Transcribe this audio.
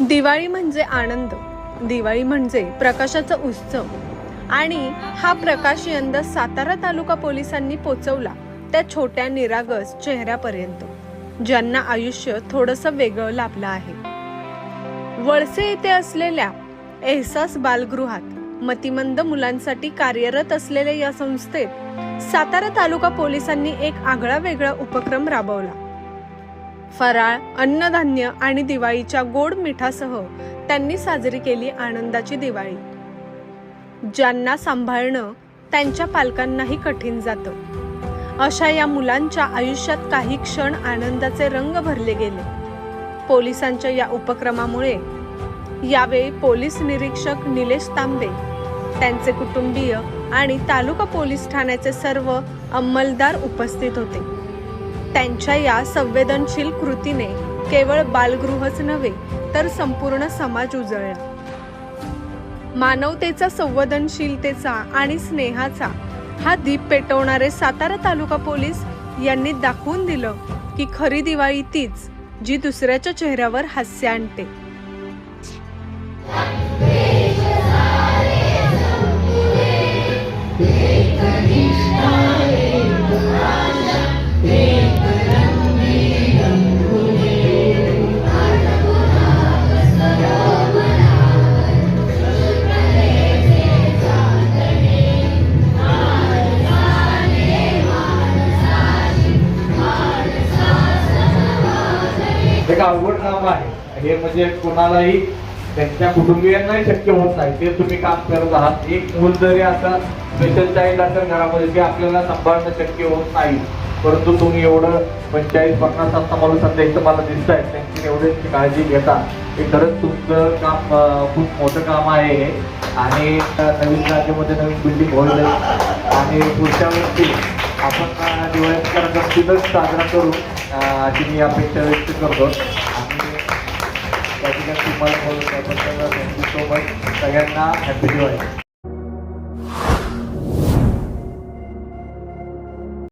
दिवाळी म्हणजे आनंद. दिवाळी म्हणजे प्रकाशाचा उत्सव. आणि हा प्रकाश यंदा सातारा तालुका पोलिसांनी पोचवला त्या छोट्या निरागस चेहऱ्यापर्यंत. ज्यांना आयुष्य थोडंसं वेगळं लाभलं आहे. वळसे येथे असलेल्या एहसास बालगृहात मतिमंद मुलांसाठी कार्यरत असलेल्या या संस्थेत सातारा तालुका पोलिसांनी एक आगळा वेगळा उपक्रम राबवला. फराळ अन्नधान्य आणि दिवाळीच्या गोड मिठासह त्यांनी साजरी केली आनंदाची दिवाळी. ज्यांना सांभाळणं त्यांच्या पालकांनाही कठीण जातं. अशा या मुलांच्या आयुष्यात काही क्षण आनंदाचे रंग भरले गेले. पोलिसांच्या या उपक्रमामुळे यावेळी पोलीस निरीक्षक निलेश तांबे त्यांचे कुटुंबीय आणि तालुका पोलीस ठाण्याचे सर्व अंमलदार उपस्थित होते. त्यांच्या या संवेदनशील कृतीने केवळ बालगृहच नव्हे तर संपूर्ण समाज उजळला. मानवतेचा संवेदनशीलतेचा आणि स्नेहाचा हा दीप पेटवणारे सातारा तालुका पोलीस यांनी दाखवून दिलं की खरी दिवाळी तीच जी दुसऱ्याच्या चेहऱ्यावर हास्य आणते. अवघड काम आहे. हे म्हणजे कोणालाही त्यांच्या कुटुंबियांनाही शक्य होत नाही. ते तुम्ही काम करत आहात. एक मूल जरी आता स्पेशल चाईल्ड असेल घरामध्ये ते आपल्याला सांभाळणं शक्य होत नाही. परंतु तुम्ही एवढं पंचायत पन्नास तास मला सध्या इथं मला दिसत आहेत त्यांची एवढी काळजी घेता. हे खरंच तुमचं काम खूप मोठं काम आहे हे. आणि नवीन राज्यामध्ये नवीन बिल्डिंग होईल आणि पुढच्या वर्षी आपण अं, दिवाळीचा साजरा करू अशी मी अपेक्षा व्यक्त करतो. त्या ठिकाणी तुम्हाला थँक्यू सो मच सगळ्यांना हॅपी दिवाळी.